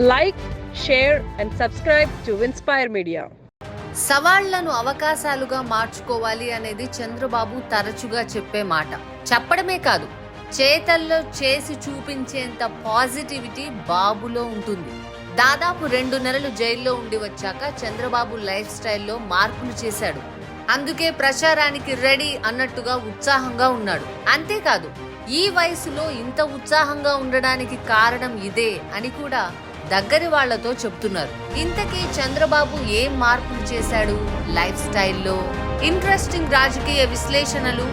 Like share and subscribe to inspire media. సవాళ్ళను అవకాశాలుగా మార్చుకోవాలి అనేది చంద్రబాబు తరచుగా చెప్పే మాట. చెప్పడమే కాదు చేతల్లో చేసి చూపించేంత పాజిటివిటీ బాబులో ఉంటుంది. దాదాపు రెండు నెలలు జైల్లో ఉండి వచ్చాక చంద్రబాబు లైఫ్ స్టైల్లో మార్పులు చేశాడు. అందుకే ప్రచారానికి రెడీ అన్నట్టుగా ఉత్సాహంగా ఉన్నాడు. అంతేకాదు ఈ వయసులో ఇంత ఉత్సాహంగా ఉండడానికి కారణం ఇదే అని కూడా దగ్గరి వాళ్ళతో చెప్తున్నారు. ఇంతకీ చంద్రబాబు ఏం మార్పులు చేశాడు? లైఫ్ స్టైల్లో ఇంట్రెస్టింగ్ రాజకీయ విశ్లేషణలు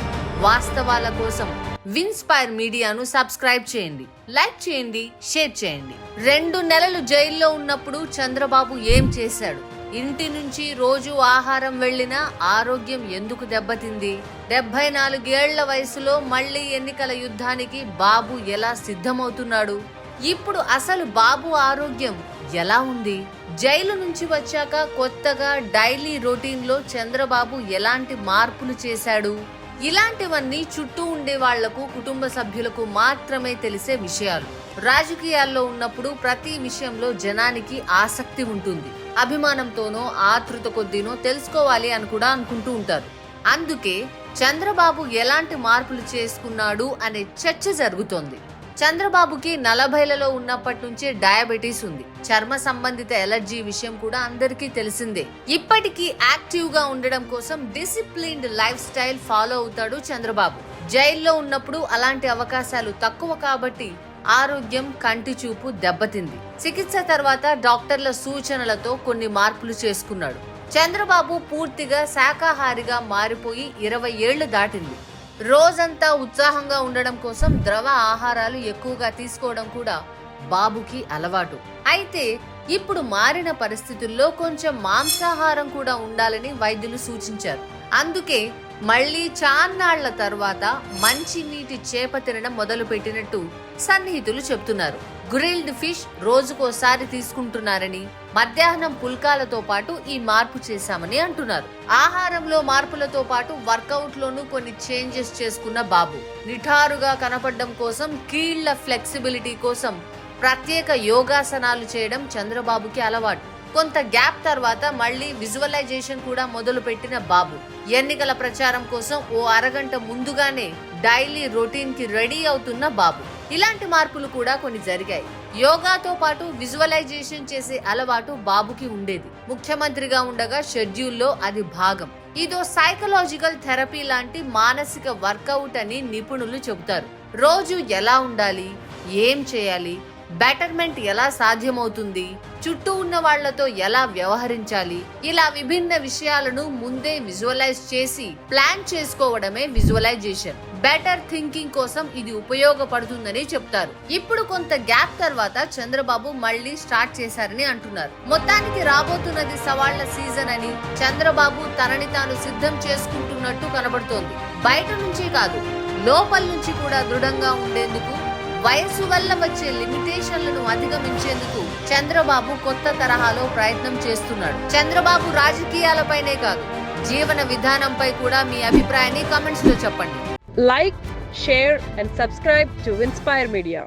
వాస్తవాల కోసం విన్స్పైర్ మీడియాను సబ్స్క్రైబ్ చేయండి. లైక్ చేయండి షేర్ చేయండి. రెండు నెలలు జైల్లో ఉన్నప్పుడు చంద్రబాబు ఏం చేశాడు? ఇంటి నుంచి రోజు ఆహారం వెళ్ళినా ఆరోగ్యం ఎందుకు దెబ్బతింది? డెబ్బై నాలుగేళ్ళ వయసులో మళ్ళీ ఎన్నికల యుద్ధానికి బాబు ఎలా సిద్ధమవుతున్నాడు? ఇప్పుడు అసలు బాబు ఆరోగ్యం ఎలా ఉంది? జైలు నుంచి వచ్చాక కొత్తగా డైలీ రొటీన్లో చంద్రబాబు ఎలాంటి మార్పులు చేశాడు? ఇలాంటివన్నీ చుట్టూ ఉండే వాళ్ళకు కుటుంబ సభ్యులకు మాత్రమే తెలిసే విషయాలు. రాజకీయాల్లో ఉన్నప్పుడు ప్రతి విషయంలో జనానికి ఆసక్తి ఉంటుంది. అభిమానంతోనో ఆతృత కొద్దినో తెలుసుకోవాలి అని కూడా అనుకుంటూ ఉంటారు. అందుకే చంద్రబాబు ఎలాంటి మార్పులు చేసుకున్నాడు అనే చర్చ జరుగుతోంది. చంద్రబాబుకి నలభైలలో ఉన్నప్పటి నుంచే డయాబెటీస్ ఉంది. చర్మ సంబంధిత ఎలర్జీ విషయం కూడా అందరికీ తెలిసిందే. ఇప్పటికీ యాక్టివ్గా ఉండడం కోసం డిసిప్లిన్డ్ లైఫ్ స్టైల్ ఫాలో అవుతాడు చంద్రబాబు. జైల్లో ఉన్నప్పుడు అలాంటి అవకాశాలు తక్కువ కాబట్టి ఆరోగ్యం కంటి చూపు దెబ్బతింది. చికిత్స తర్వాత డాక్టర్ల సూచనలతో కొన్ని మార్పులు చేసుకున్నాడు. చంద్రబాబు పూర్తిగా శాకాహారిగా మారిపోయి ఇరవై ఏళ్ళు దాటింది. రోజంతా ఉత్సాహంగా ఉండడం కోసం ద్రవ ఆహారాలు ఎక్కువగా తీసుకోవడం కూడా బాబుకి అలవాటు. అయితే ఇప్పుడు మారిన పరిస్థితుల్లో కొంచెం మాంసాహారం కూడా ఉండాలని వైద్యులు సూచించారు. అందుకే మళ్ళీ చాన్నాళ్ళ తర్వాత మంచి నీటి చేప తినడం మొదలు పెట్టినట్టు సన్నిహితులు చెప్తున్నారు గ్రిల్డ్ ఫిష్ రోజుకోసారి తీసుకుంటున్నారని మధ్యాహ్నం పుల్కాలతో పాటు ఈ మార్పు చేశామని అంటున్నారు. ఆహారంలో మార్పులతో పాటు వర్కౌట్ లోనూ కొన్ని చేంజెస్ చేసుకున్న బాబు. నిఠారుగా కనపడడం కోసం కీళ్ళ ఫ్లెక్సిబిలిటీ కోసం ప్రత్యేక యోగాసనాలు చేయడం చంద్రబాబుకి అలవాటు. కొంత గ్యాప్ తర్వాత మళ్ళీ విజువలైజేషన్ కూడా మొదలు పెట్టిన బాబు. ఎన్నికల ప్రచారం కోసం ఓ అరగంట ముందుగానే డైలీ రొటీన్కి రెడీ అవుతున్న బాబు. ఇలాంటి మార్పులు కూడా కొన్ని జరిగాయి. యోగాతో పాటు విజువలైజేషన్ చేసే అలవాటు బాబుకి ఉండేది. ముఖ్యమంత్రిగా ఉండగా షెడ్యూల్లో అది భాగం. ఇదో సైకలాజికల్ థెరపీ లాంటి మానసిక వర్కౌట్ అని నిపుణులు చెబుతారు. రోజు ఎలా ఉండాలి? ఏం చేయాలి? బెటర్మెంట్ ఎలా సాధ్యమవుతుంది? చుట్టూ ఉన్న వాళ్ళతో ఎలా వ్యవహరించాలి? ఇలా విభిన్న విషయాలను ముందే విజువలైజ్ చేసి ప్లాన్ చేసుకోవడమే విజువలైజేషన్. బెటర్ థింకింగ్ కోసం ఇది ఉపయోగపడుతుందని చెప్తారు. ఇప్పుడు కొంత గ్యాప్ తర్వాత చంద్రబాబు మళ్ళీ స్టార్ట్ చేశారని అంటున్నారు. మొత్తానికి రాబోతున్నది సవాళ్ళ సీజన్ అని చంద్రబాబు తనని తాను సిద్ధం చేసుకుంటున్నట్టు కనబడుతోంది. బయట నుంచి కాదు లోపల నుంచి కూడా దృఢంగా ఉండేందుకు వయసు వల్ల వచ్చే లిమిటేషన్లను అధిగమించేందుకు చంద్రబాబు కొత్త తరహాలో ప్రయత్నం చేస్తున్నాడు. చంద్రబాబు రాజకీయాలపైనే కాదు జీవన విధానంపై కూడా మీ అభిప్రాయాన్ని కామెంట్స్లో చెప్పండి. Like share and subscribe to inspire media.